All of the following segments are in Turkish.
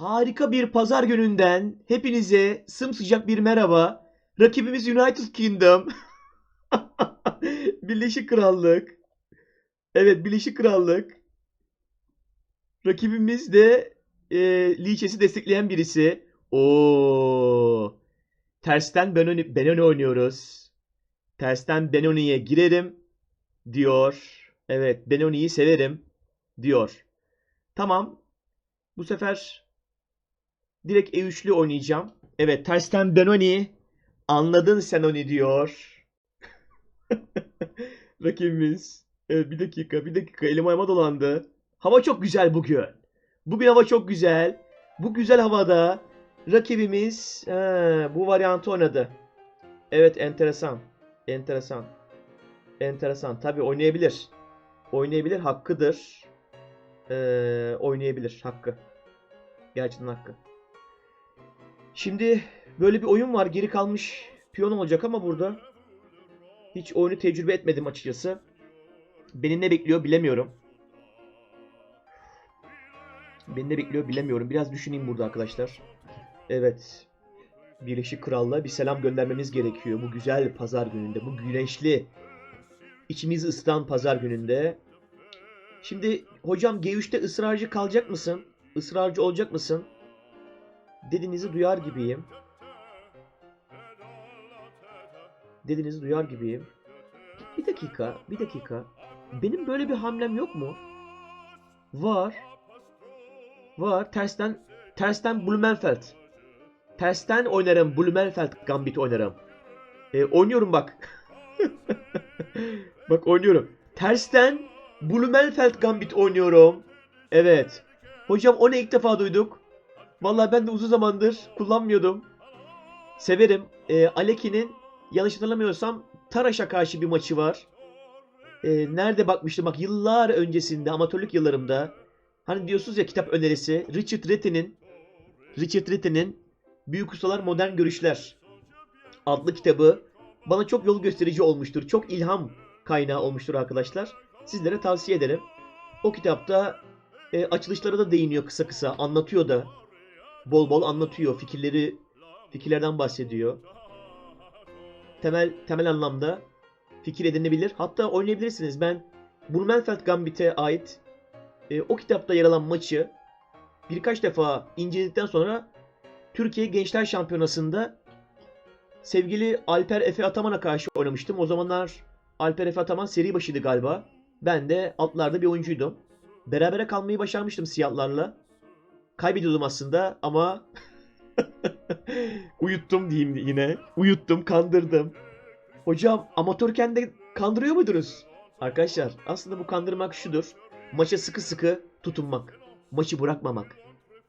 Harika bir pazar gününden hepinize sımsıcak bir merhaba. Rakibimiz United Kingdom. Birleşik Krallık. Evet, Birleşik Krallık. Rakibimiz de e, Lichess'i destekleyen birisi. Oo. Tersten Benoni, Benoni oynuyoruz. Tersten Benoni'ye girerim diyor. Evet, Benoni'yi severim diyor. Tamam. Bu sefer direkt E3'lü oynayacağım. Evet, tersten Benoni. Anladın sen onu diyor. Rakibimiz. Evet, bir dakika, bir dakika. Elim ayağıma dolandı. Hava çok güzel bugün. Bugün hava çok güzel. Bu güzel havada rakibimiz he, bu varyantı oynadı. Evet, enteresan. Enteresan. Enteresan. Tabii oynayabilir. Oynayabilir, hakkıdır. Ee, oynayabilir, hakkı. Gerçekten hakkı. Şimdi böyle bir oyun var. Geri kalmış piyon olacak ama burada hiç oyunu tecrübe etmedim açıkçası. Beni ne bekliyor bilemiyorum. Beni ne bekliyor bilemiyorum. Biraz düşüneyim burada arkadaşlar. Evet. Birleşik Krallığa bir selam göndermemiz gerekiyor. Bu güzel pazar gününde. Bu güneşli, içimizi ısıtan pazar gününde. Şimdi hocam G3'te ısrarcı kalacak mısın? Israrcı olacak mısın? Dediğinizi duyar gibiyim. Dediğinizi duyar gibiyim. Bir dakika, bir dakika. Benim böyle bir hamlem yok mu? Var. Var. Tersten, tersten Blumenfeld. Tersten oynarım. Blumenfeld Gambit oynarım. E, oynuyorum bak. bak oynuyorum. Tersten Blumenfeld Gambit oynuyorum. Evet. Hocam o ne ilk defa duyduk. Vallahi ben de uzun zamandır kullanmıyordum. Severim. E, Aleki'nin yanlış hatırlamıyorsam Taraş'a karşı bir maçı var. E, nerede bakmıştım bak yıllar öncesinde amatörlük yıllarımda. Hani diyorsunuz ya kitap önerisi Richard Retten'in Richard Retten'in Büyük Ustalar Modern Görüşler adlı kitabı bana çok yol gösterici olmuştur. Çok ilham kaynağı olmuştur arkadaşlar. Sizlere tavsiye ederim. O kitapta e, açılışlara da değiniyor kısa kısa. Anlatıyor da. Bol bol anlatıyor. Fikirleri fikirlerden bahsediyor. Temel temel anlamda fikir edinebilir. Hatta oynayabilirsiniz. Ben Blumenfeld Gambit'e ait e, o kitapta yer alan maçı birkaç defa inceledikten sonra Türkiye Gençler Şampiyonası'nda sevgili Alper Efe Ataman'a karşı oynamıştım. O zamanlar Alper Efe Ataman seri başıydı galiba. Ben de altlarda bir oyuncuydum. Berabere kalmayı başarmıştım siyahlarla. Kaybediyordum aslında ama uyuttum diyeyim yine. Uyuttum, kandırdım. Hocam amatörken de kandırıyor muydunuz? Arkadaşlar aslında bu kandırmak şudur. Maça sıkı sıkı tutunmak. Maçı bırakmamak.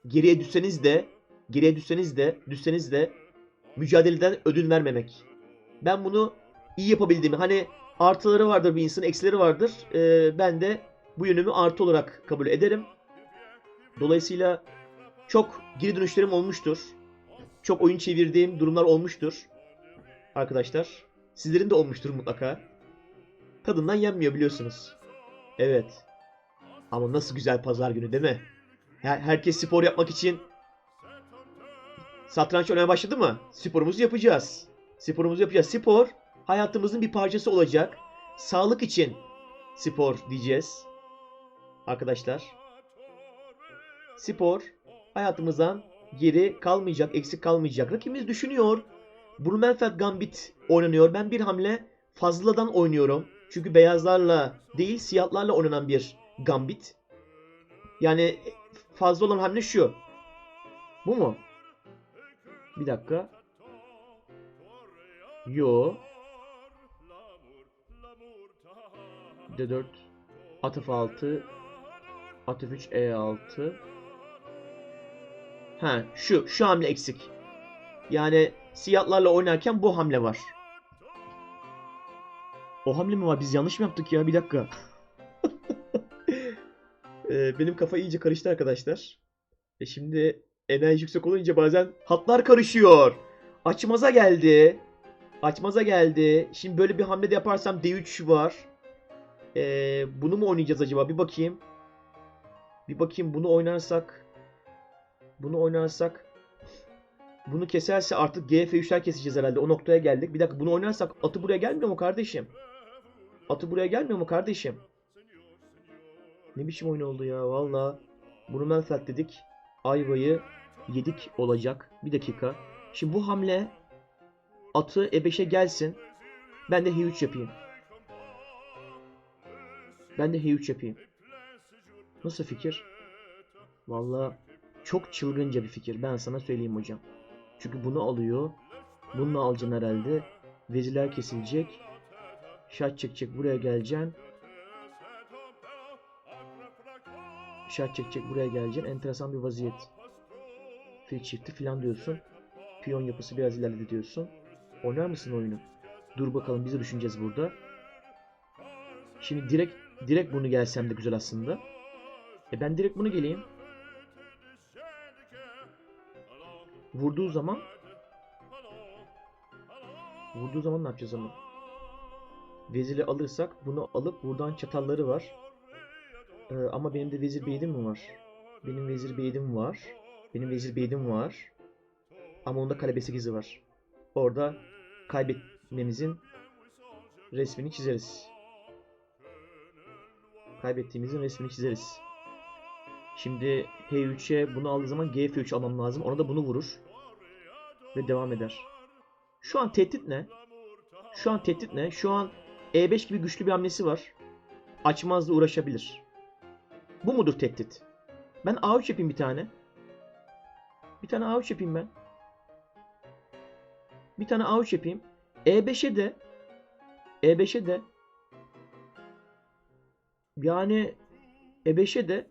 Geriye düşseniz de, geriye düşseniz de, düşseniz de mücadeleden ödün vermemek. Ben bunu iyi yapabildiğimi, hani artıları vardır bir insanın, eksileri vardır. Ee, ben de bu yönümü artı olarak kabul ederim. Dolayısıyla çok geri dönüşlerim olmuştur. Çok oyun çevirdiğim durumlar olmuştur. Arkadaşlar. Sizlerin de olmuştur mutlaka. Tadından yenmiyor biliyorsunuz. Evet. Ama nasıl güzel pazar günü değil mi? Her- herkes spor yapmak için satranç oynamaya başladı mı? Sporumuzu yapacağız. Sporumuzu yapacağız. Spor hayatımızın bir parçası olacak. Sağlık için spor diyeceğiz. Arkadaşlar. Spor hayatımızdan geri kalmayacak, eksik kalmayacak. Rakibimiz düşünüyor. Blumenfeld Gambit oynanıyor. Ben bir hamle fazladan oynuyorum. Çünkü beyazlarla değil siyahlarla oynanan bir Gambit. Yani fazla olan hamle şu. Bu mu? Bir dakika. Yo. D4 at F6 at F3 E6 Ha şu şu hamle eksik. Yani siyahlarla oynarken bu hamle var. O hamle mi var? Biz yanlış mı yaptık ya? Bir dakika. Ee, benim kafa iyice karıştı arkadaşlar. E şimdi enerji yüksek olunca bazen hatlar karışıyor. Açmaza geldi. Açmaza geldi. Şimdi böyle bir hamle de yaparsam D3 var. Ee, bunu mu oynayacağız acaba? Bir bakayım. Bir bakayım bunu oynarsak Bunu oynarsak bunu keserse artık GF3'ler keseceğiz herhalde. O noktaya geldik. Bir dakika bunu oynarsak atı buraya gelmiyor mu kardeşim? Atı buraya gelmiyor mu kardeşim? Ne biçim oyun oldu ya valla. Bunu Melfelt dedik. Ayvayı yedik olacak. Bir dakika. Şimdi bu hamle atı E5'e gelsin. Ben de H3 yapayım. Ben de H3 yapayım. Nasıl fikir? Valla çok çılgınca bir fikir. Ben sana söyleyeyim hocam. Çünkü bunu alıyor. Bunu alacaksın herhalde. Vezirler kesilecek. Şah çekecek buraya geleceksin. Şah çekecek buraya geleceksin. Enteresan bir vaziyet. Fil çifti filan diyorsun. Piyon yapısı biraz ilerledi diyorsun. Oynar mısın oyunu? Dur bakalım biz de düşüneceğiz burada. Şimdi direkt direkt bunu gelsem de güzel aslında. E ben direkt bunu geleyim. Vurduğu zaman Vurduğu zaman ne yapacağız ama? Veziri alırsak bunu alıp buradan çatalları var. Ee, ama benim de vezir beydim mi var? Benim vezir beydim var. Benim vezir beydim var. Ama onda kale B8'i var. Orada kaybetmemizin resmini çizeriz. Kaybettiğimizin resmini çizeriz. Şimdi H3'e bunu aldığı zaman G3 almam lazım. Ona da bunu vurur. Ve devam eder. Şu an tehdit ne? Şu an tehdit ne? Şu an E5 gibi güçlü bir hamlesi var. Açmazla uğraşabilir. Bu mudur tehdit? Ben A3 yapayım bir tane. Bir tane A3 yapayım ben. Bir tane A3 yapayım. E5'e de E5'e de yani E5'e de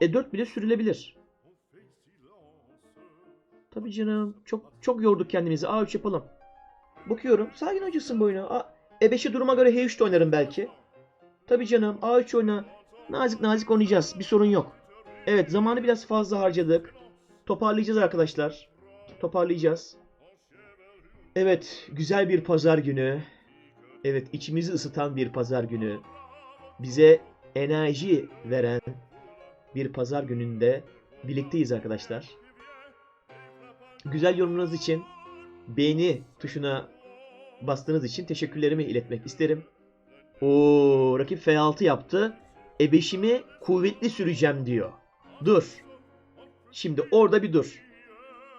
E4 bile sürülebilir. Tabii canım. Çok çok yorduk kendimizi. A3 yapalım. Bakıyorum. Sakin hocasın bu oyuna. A- E5'e duruma göre H3 de oynarım belki. Tabii canım. A3 oyna. Nazik nazik oynayacağız. Bir sorun yok. Evet zamanı biraz fazla harcadık. Toparlayacağız arkadaşlar. Toparlayacağız. Evet güzel bir pazar günü. Evet içimizi ısıtan bir pazar günü. Bize enerji veren bir pazar gününde birlikteyiz arkadaşlar. Güzel yorumunuz için beğeni tuşuna bastığınız için teşekkürlerimi iletmek isterim. Oo, rakip F6 yaptı. E5'imi kuvvetli süreceğim diyor. Dur. Şimdi orada bir dur.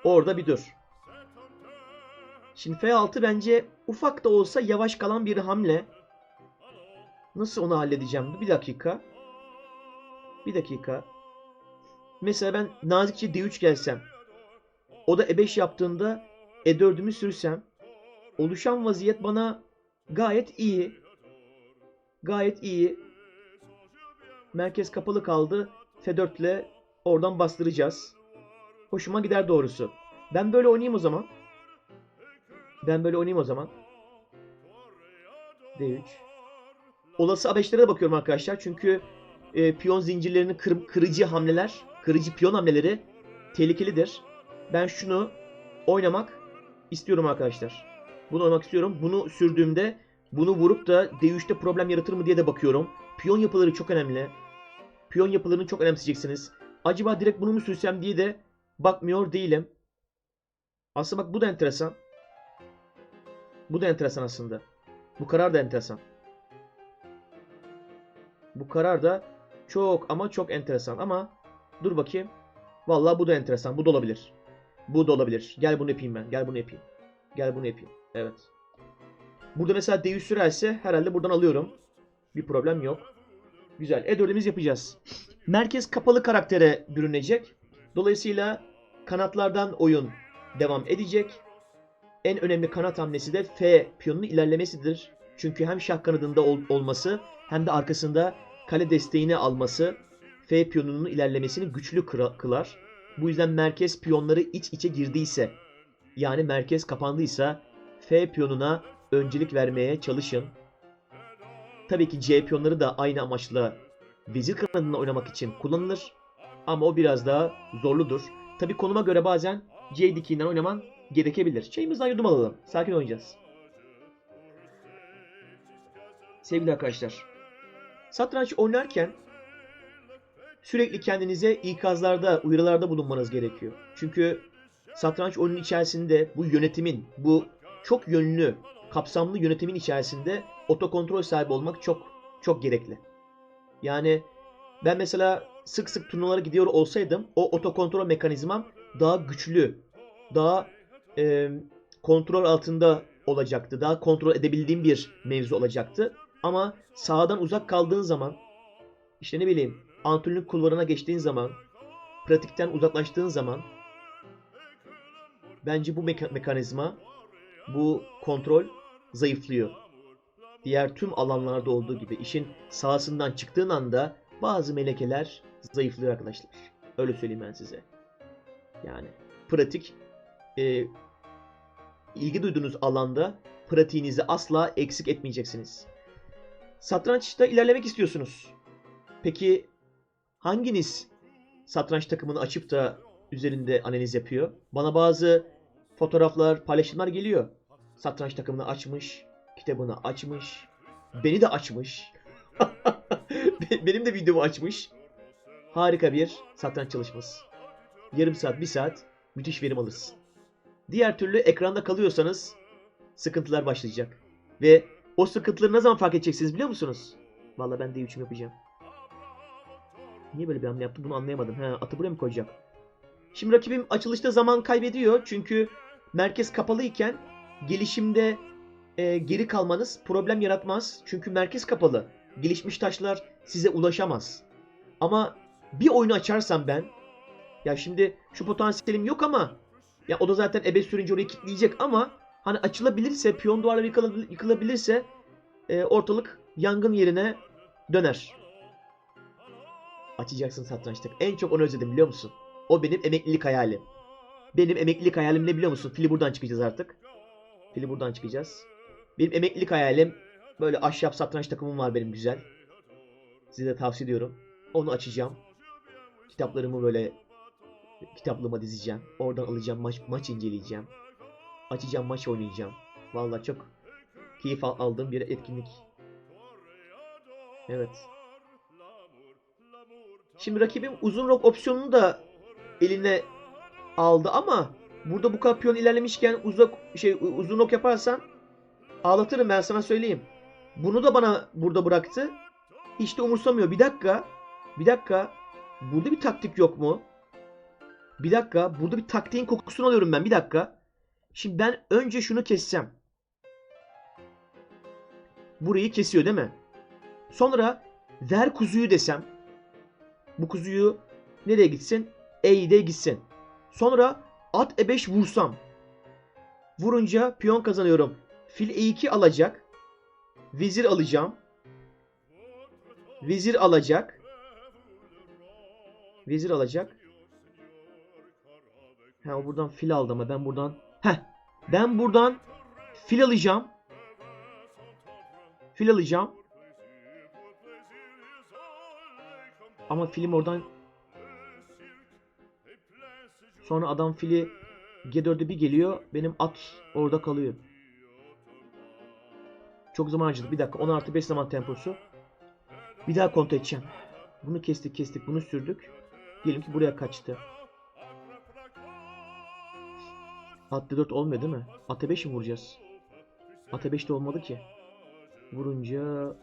Orada bir dur. Şimdi F6 bence ufak da olsa yavaş kalan bir hamle. Nasıl onu halledeceğim? Bir dakika. Bir dakika. Mesela ben nazikçe D3 gelsem. O da E5 yaptığında E4'ümü sürsem. Oluşan vaziyet bana gayet iyi. Gayet iyi. Merkez kapalı kaldı. F4 ile oradan bastıracağız. Hoşuma gider doğrusu. Ben böyle oynayayım o zaman. Ben böyle oynayayım o zaman. D3. Olası A5'lere de bakıyorum arkadaşlar. Çünkü e, piyon zincirlerini kır- kırıcı hamleler, kırıcı piyon hamleleri tehlikelidir. Ben şunu oynamak istiyorum arkadaşlar. Bunu oynamak istiyorum. Bunu sürdüğümde bunu vurup da D3'te problem yaratır mı diye de bakıyorum. Piyon yapıları çok önemli. Piyon yapılarını çok önemseyeceksiniz. Acaba direkt bunu mu sürsem diye de bakmıyor değilim. Aslında bak bu da enteresan. Bu da enteresan aslında. Bu karar da enteresan. Bu karar da çok ama çok enteresan ama dur bakayım. Vallahi bu da enteresan. Bu da olabilir. Bu da olabilir. Gel bunu yapayım ben. Gel bunu yapayım. Gel bunu yapayım. Evet. Burada mesela D100 sürerse herhalde buradan alıyorum. Bir problem yok. Güzel. E4'ümüz yapacağız. Merkez kapalı karaktere bürünecek. Dolayısıyla kanatlardan oyun devam edecek. En önemli kanat hamlesi de F piyonunun ilerlemesidir. Çünkü hem şah kanadında ol- olması hem de arkasında kale desteğini alması F piyonunun ilerlemesini güçlü kılar. Bu yüzden merkez piyonları iç içe girdiyse yani merkez kapandıysa F piyonuna öncelik vermeye çalışın. Tabii ki C piyonları da aynı amaçla vezir kanadında oynamak için kullanılır. Ama o biraz daha zorludur. Tabii konuma göre bazen C dikiğinden oynaman gerekebilir. Çayımızdan yudum alalım. Sakin oynayacağız. Sevgili arkadaşlar. Satranç oynarken sürekli kendinize ikazlarda, uyarılarda bulunmanız gerekiyor. Çünkü satranç oyunun içerisinde bu yönetimin, bu çok yönlü, kapsamlı yönetimin içerisinde otokontrol sahibi olmak çok çok gerekli. Yani ben mesela sık sık turnuvalara gidiyor olsaydım o otokontrol mekanizmam daha güçlü, daha e, kontrol altında olacaktı. Daha kontrol edebildiğim bir mevzu olacaktı. Ama sahadan uzak kaldığın zaman işte ne bileyim antrenörlük kulvarına geçtiğin zaman pratikten uzaklaştığın zaman bence bu meka- mekanizma bu kontrol zayıflıyor. Diğer tüm alanlarda olduğu gibi işin sahasından çıktığın anda bazı melekeler zayıflıyor arkadaşlar. Öyle söyleyeyim ben size. Yani pratik e, ilgi duyduğunuz alanda pratiğinizi asla eksik etmeyeceksiniz. Satrançta ilerlemek istiyorsunuz. Peki hanginiz satranç takımını açıp da üzerinde analiz yapıyor? Bana bazı fotoğraflar, paylaşımlar geliyor. Satranç takımını açmış, kitabını açmış, beni de açmış. Benim de videomu açmış. Harika bir satranç çalışması. Yarım saat, bir saat müthiş verim alırsın. Diğer türlü ekranda kalıyorsanız sıkıntılar başlayacak. Ve o sıkıntıları ne zaman fark edeceksiniz biliyor musunuz? Vallahi ben D3'üm yapacağım. Niye böyle bir hamle yaptı bunu anlayamadım. He, atı buraya mı koyacak? Şimdi rakibim açılışta zaman kaybediyor. Çünkü merkez kapalı iken gelişimde e, geri kalmanız problem yaratmaz. Çünkü merkez kapalı. Gelişmiş taşlar size ulaşamaz. Ama bir oyunu açarsam ben ya şimdi şu potansiyelim yok ama ya o da zaten ebe sürünce orayı kilitleyecek ama hani açılabilirse, piyon duvarları yıkılabil- yıkılabilirse e, ortalık yangın yerine döner. Açacaksın satrançta. En çok onu özledim biliyor musun? O benim emeklilik hayalim. Benim emeklilik hayalim ne biliyor musun? Fili buradan çıkacağız artık. Fili buradan çıkacağız. Benim emeklilik hayalim böyle ahşap satranç takımım var benim güzel. Size de tavsiye ediyorum. Onu açacağım. Kitaplarımı böyle kitaplığıma dizeceğim. Oradan alacağım maç maç inceleyeceğim. Açacağım maç oynayacağım. Vallahi çok keyif al- aldığım bir etkinlik. Evet. Şimdi rakibim uzun rok opsiyonunu da eline aldı ama burada bu kadar piyon ilerlemişken uzak şey uzun rok yaparsan ağlatırım ben sana söyleyeyim. Bunu da bana burada bıraktı. Hiç de umursamıyor. Bir dakika. Bir dakika. Burada bir taktik yok mu? Bir dakika. Burada bir taktiğin kokusunu alıyorum ben. Bir dakika. Şimdi ben önce şunu kessem. Burayı kesiyor değil mi? Sonra ver kuzuyu desem. Bu kuzuyu nereye gitsin? E'de gitsin. Sonra at E5 vursam. Vurunca piyon kazanıyorum. Fil E2 alacak. Vezir alacağım. Vezir alacak. Vezir alacak. Ha buradan fil aldı ama ben buradan Heh. Ben buradan fil alacağım. Fil alacağım. Ama film oradan Sonra adam fili G4'e bir geliyor. Benim at orada kalıyor. Çok zaman harcadık. Bir dakika. 10 artı 5 zaman temposu. Bir daha kontrol edeceğim. Bunu kestik kestik. Bunu sürdük. Diyelim ki buraya kaçtı. At D4 olmuyor değil mi? At E5 mi vuracağız? At E5 de olmadı ki. Vurunca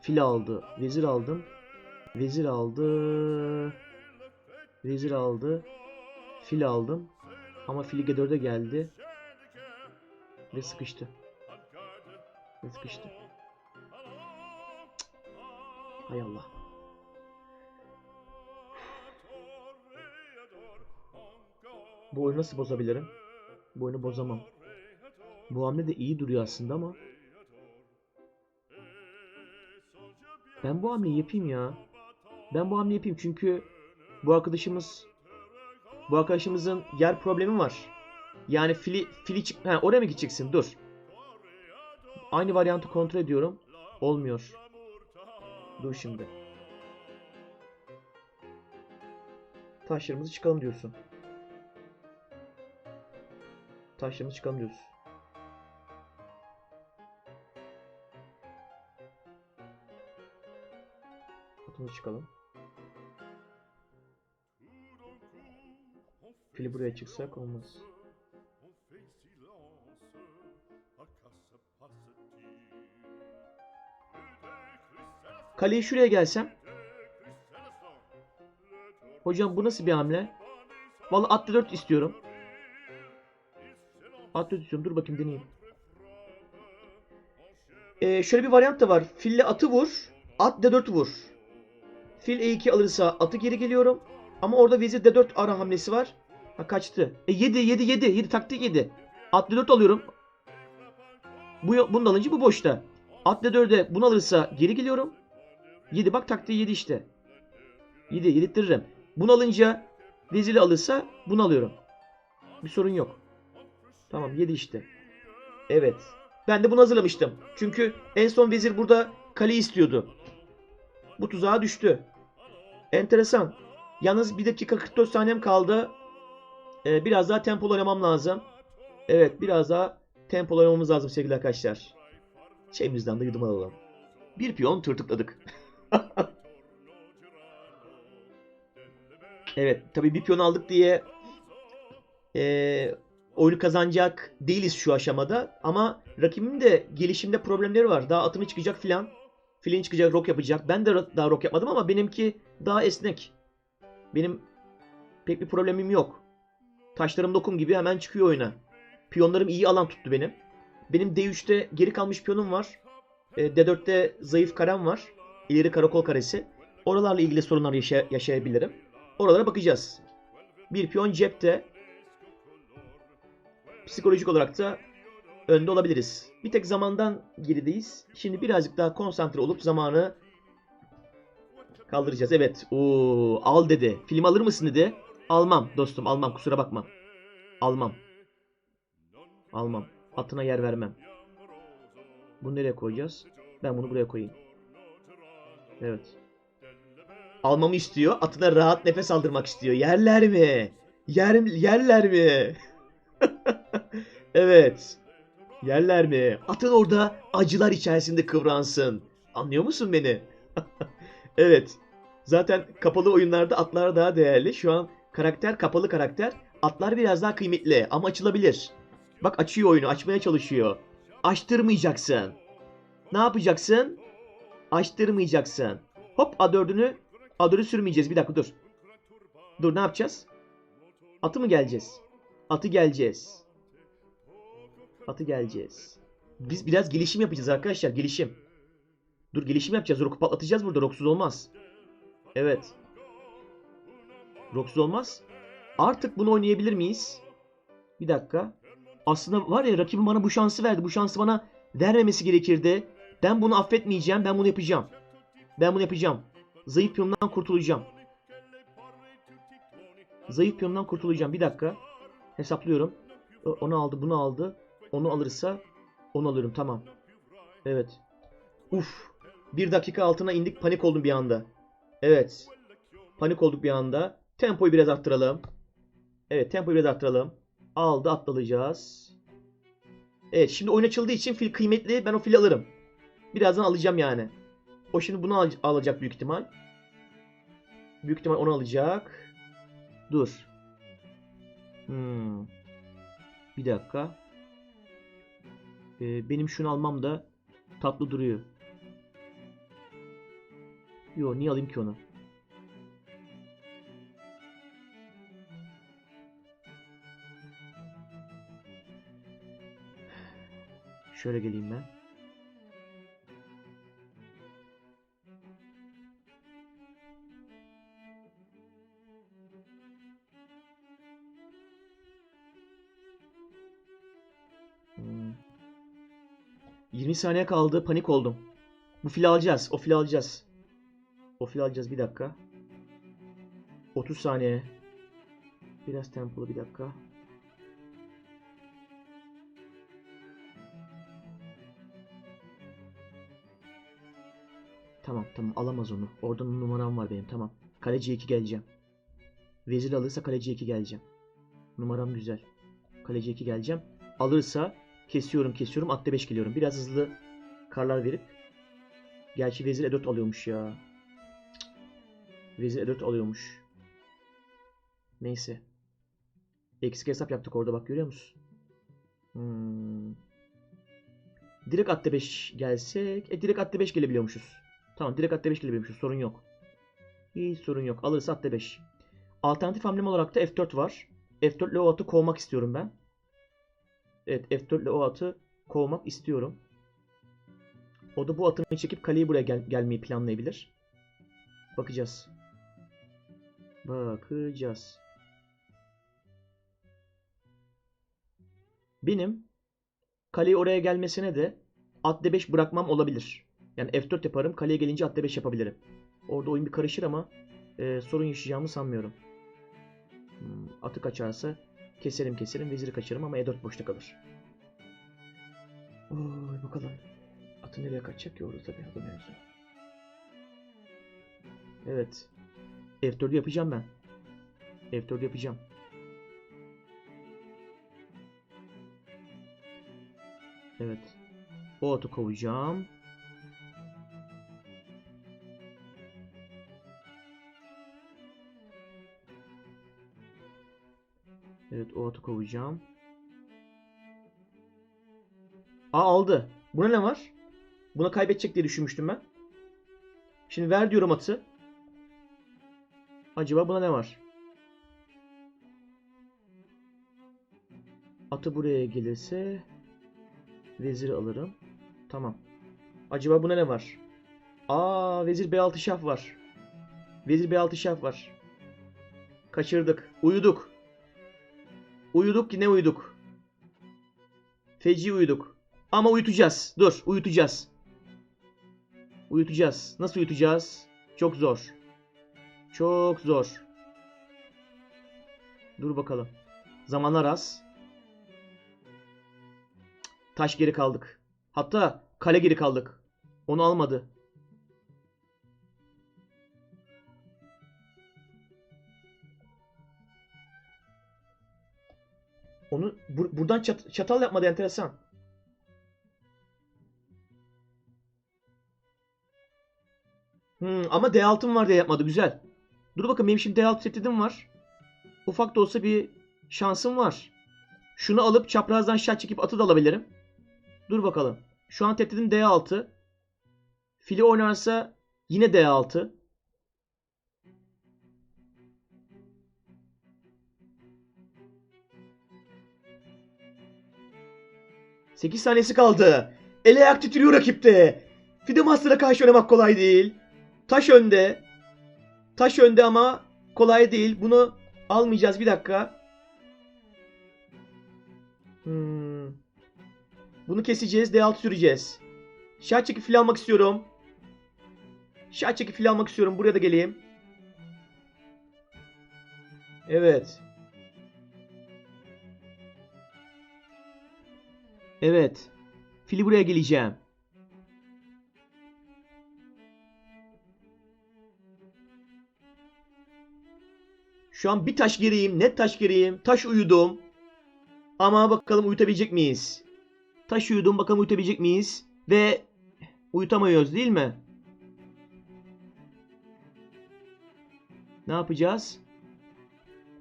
fil aldı. Vezir aldım. Vezir aldı. Vezir aldı. Fil aldım. Ama fili G4'e geldi. Ve sıkıştı. Ve sıkıştı. Cık. Hay Allah. Bu oyunu nasıl bozabilirim? Bu oyunu bozamam. Bu hamle de iyi duruyor aslında ama. Ben bu hamleyi yapayım ya. Ben bu hamleyi yapayım çünkü bu arkadaşımız bu arkadaşımızın yer problemi var. Yani fili fili çık ha, oraya mı gideceksin? Dur. Aynı varyantı kontrol ediyorum. Olmuyor. Dur şimdi. Taşlarımızı çıkalım diyorsun taşlarımız çıkalım diyoruz. Atımızı çıkalım. Fili buraya çıksak olmaz. Kaleye şuraya gelsem. Hocam bu nasıl bir hamle? Vallahi atlı 4 istiyorum. At D4 istiyorum. Dur bakayım deneyeyim. Ee, şöyle bir varyant da var. Fille atı vur. At D4 vur. Fil E2 alırsa atı geri geliyorum. Ama orada vezir D4 ara hamlesi var. Ha kaçtı. E 7 7 7 7 taktik 7. At D4 alıyorum. Bu bunu alınca bu boşta. At D4'e bunu alırsa geri geliyorum. 7 bak taktiği 7 işte. 7 yedirtirim. Bunu alınca veziri alırsa bunu alıyorum. Bir sorun yok. Tamam 7 işte. Evet. Ben de bunu hazırlamıştım. Çünkü en son vezir burada kale istiyordu. Bu tuzağa düştü. Enteresan. Yalnız 1 dakika 44 saniyem kaldı. Ee, biraz daha tempolu oynamam lazım. Evet biraz daha tempolu oynamamız lazım sevgili arkadaşlar. Şeyimizden de yudum alalım. Bir piyon tırtıkladık. evet tabii bir piyon aldık diye ee, oyunu kazanacak değiliz şu aşamada. Ama rakibimin de gelişimde problemleri var. Daha atımı çıkacak filan. Filin çıkacak, rock yapacak. Ben de daha rock yapmadım ama benimki daha esnek. Benim pek bir problemim yok. Taşlarım dokum gibi hemen çıkıyor oyuna. Piyonlarım iyi alan tuttu benim. Benim D3'te geri kalmış piyonum var. E, D4'te zayıf karem var. İleri karakol karesi. Oralarla ilgili sorunlar yaşa- yaşayabilirim. Oralara bakacağız. Bir piyon cepte. Psikolojik olarak da önde olabiliriz. Bir tek zamandan gerideyiz. Şimdi birazcık daha konsantre olup zamanı kaldıracağız. Evet. Oo, al dedi. Film alır mısın dedi. Almam dostum almam kusura bakma. Almam. Almam. Atına yer vermem. Bunu nereye koyacağız? Ben bunu buraya koyayım. Evet. Almamı istiyor. Atına rahat nefes aldırmak istiyor. Yerler mi? Yer, yerler mi? Evet. Yerler mi? Atın orada acılar içerisinde kıvransın. Anlıyor musun beni? evet. Zaten kapalı oyunlarda atlar daha değerli. Şu an karakter kapalı karakter. Atlar biraz daha kıymetli ama açılabilir. Bak açıyor oyunu, açmaya çalışıyor. Açtırmayacaksın. Ne yapacaksın? Açtırmayacaksın. Hop A4'ünü A4'ü sürmeyeceğiz. Bir dakika dur. Dur ne yapacağız? Atı mı geleceğiz? Atı geleceğiz. Atı geleceğiz. Biz biraz gelişim yapacağız arkadaşlar. Gelişim. Dur gelişim yapacağız. Rock'u patlatacağız burada. Rocksuz olmaz. Evet. Rocksuz olmaz. Artık bunu oynayabilir miyiz? Bir dakika. Aslında var ya rakibim bana bu şansı verdi. Bu şansı bana vermemesi gerekirdi. Ben bunu affetmeyeceğim. Ben bunu yapacağım. Ben bunu yapacağım. Zayıf piyondan kurtulacağım. Zayıf piyondan kurtulacağım. Bir dakika. Hesaplıyorum. Onu aldı, bunu aldı. Onu alırsa onu alırım. Tamam. Evet. Uf. Bir dakika altına indik. Panik oldum bir anda. Evet. Panik olduk bir anda. Tempoyu biraz arttıralım. Evet tempoyu biraz arttıralım. Aldı atlayacağız. Evet şimdi oyun açıldığı için fil kıymetli. Ben o fili alırım. Birazdan alacağım yani. O şimdi bunu al- alacak büyük ihtimal. Büyük ihtimal onu alacak. Dur. Hmm. Bir dakika. Ee, benim şunu almam da tatlı duruyor. Yo niye alayım ki onu? Şöyle geleyim ben. 20 saniye kaldı. Panik oldum. Bu fili alacağız. O fili alacağız. O fili alacağız. Bir dakika. 30 saniye. Biraz tempolu bir dakika. Tamam tamam alamaz onu. Orada numaram var benim tamam. Kaleci 2 geleceğim. Vezir alırsa kaleci 2 geleceğim. Numaram güzel. Kaleci 2 geleceğim. Alırsa kesiyorum kesiyorum atta 5 geliyorum. Biraz hızlı karlar verip. Gerçi vezir E4 alıyormuş ya. Vezir E4 alıyormuş. Neyse. Eksik hesap yaptık orada bak görüyor musun? Hmm. Direkt at 5 gelsek. E direkt at 5 gelebiliyormuşuz. Tamam direkt at 5 gelebiliyormuşuz. Sorun yok. Hiç sorun yok. Alırsa at 5. Alternatif hamlem olarak da F4 var. F4 ile o atı kovmak istiyorum ben. Evet F4 ile o atı kovmak istiyorum. O da bu atını çekip kaleyi buraya gel- gelmeyi planlayabilir. Bakacağız. Bakacağız. Benim kaleyi oraya gelmesine de at d5 bırakmam olabilir. Yani f4 yaparım. Kaleye gelince at d5 yapabilirim. Orada oyun bir karışır ama e, sorun yaşayacağımı sanmıyorum. Hmm, atı kaçarsa keserim keserim. Veziri kaçarım ama e4 boşta kalır. Oy bakalım. Atı nereye kaçacak orada tabii adı mevzu. Evet. F4'ü yapacağım ben. F4'ü yapacağım. Evet. O atı kovacağım. Evet o atı kovacağım. Aa aldı. Buna ne var? Buna kaybedecek diye düşünmüştüm ben. Şimdi ver diyorum atı. Acaba buna ne var? Atı buraya gelirse veziri alırım. Tamam. Acaba buna ne var? Aa vezir B6 şah var. Vezir B6 şah var. Kaçırdık. Uyuduk. Uyuduk ki ne uyuduk? Feci uyuduk. Ama uyutacağız. Dur uyutacağız. Uyutacağız. Nasıl uyutacağız? Çok zor. Çok zor. Dur bakalım. Zamanlar az. Taş geri kaldık. Hatta kale geri kaldık. Onu almadı. Onu bur- buradan çat- çatal yapmadı enteresan. Hmm, ama D6'm var diye yapmadı. Güzel. Dur bakın benim şimdi D6 tehdidim var. Ufak da olsa bir şansım var. Şunu alıp çaprazdan şah çekip atı da alabilirim. Dur bakalım. Şu an tehdidim D6. Fili oynarsa yine D6. Sekiz saniyesi kaldı. El ayak titriyor rakipte. Fide Master'a karşı oynamak kolay değil. Taş önde. Taş önde ama kolay değil. Bunu almayacağız bir dakika. Hmm. Bunu keseceğiz. D6 süreceğiz. Şah çekip fil almak istiyorum. Şah çekip fil almak istiyorum. Buraya da geleyim. Evet. Evet. Fili buraya geleceğim. Şu an bir taş geriyim. Net taş geriyim. Taş uyudum. Ama bakalım uyutabilecek miyiz? Taş uyudum. Bakalım uyutabilecek miyiz? Ve uyutamıyoruz değil mi? Ne yapacağız?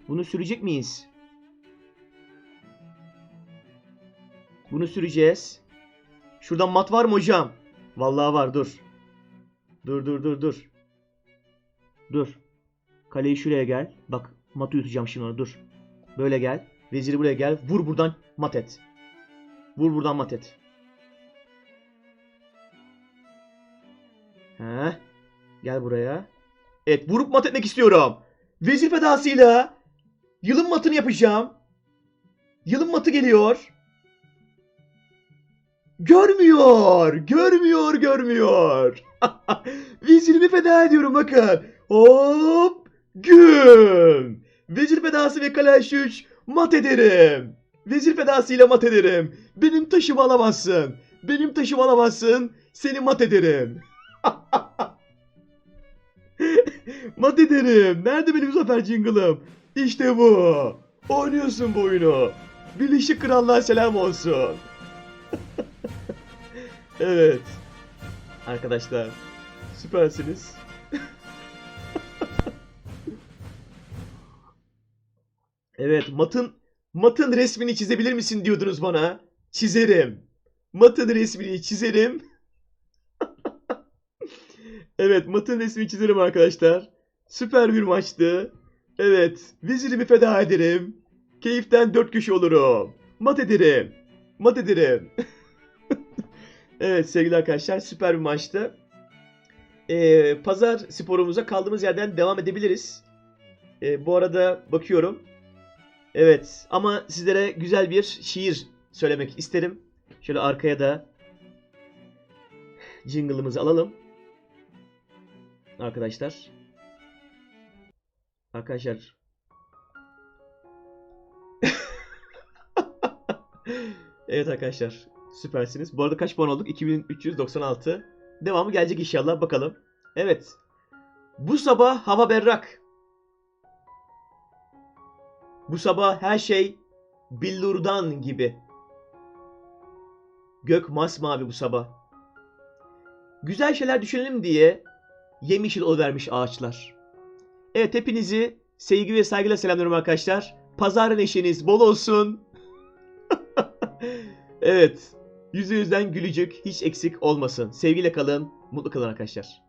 Bunu sürecek miyiz? Bunu süreceğiz. Şuradan mat var mı hocam? Vallahi var dur. Dur dur dur dur. Dur. Kaleyi şuraya gel. Bak matı yutacağım şimdi onu dur. Böyle gel. Veziri buraya gel. Vur buradan mat et. Vur buradan mat et. Heh. Gel buraya. Evet vurup mat etmek istiyorum. Vezir fedasıyla yılın matını yapacağım. Yılın matı geliyor. Görmüyor. Görmüyor, görmüyor. Vezirimi feda ediyorum bakın. Hop. Güm. Vezir fedası ve kale H3 mat ederim. Vezir fedasıyla mat ederim. Benim taşımı alamazsın. Benim taşımı alamazsın. Seni mat ederim. mat ederim. Nerede benim zafer jingle'ım? İşte bu. Oynuyorsun bu oyunu. Birleşik Krallığa selam olsun. Evet. Arkadaşlar süpersiniz. evet matın Matın resmini çizebilir misin diyordunuz bana. Çizerim. Matın resmini çizerim. evet matın resmini çizerim arkadaşlar. Süper bir maçtı. Evet vezirimi feda ederim. Keyiften dört köşe olurum. Mat ederim. Mat ederim. evet sevgili arkadaşlar süper bir maçtı. Ee, pazar sporumuza kaldığımız yerden devam edebiliriz. Ee, bu arada bakıyorum. Evet ama sizlere güzel bir şiir söylemek isterim. Şöyle arkaya da jingle'ımızı alalım. Arkadaşlar. Arkadaşlar. evet arkadaşlar. Süpersiniz. Bu arada kaç puan olduk? 2396. Devamı gelecek inşallah. Bakalım. Evet. Bu sabah hava berrak. Bu sabah her şey billurdan gibi. Gök masmavi bu sabah. Güzel şeyler düşünelim diye yemişil oluvermiş ağaçlar. Evet hepinizi sevgi ve saygıyla selamlıyorum arkadaşlar. Pazar neşeniz bol olsun. evet. Yüzü yüzden gülücük hiç eksik olmasın. Sevgiyle kalın, mutlu kalın arkadaşlar.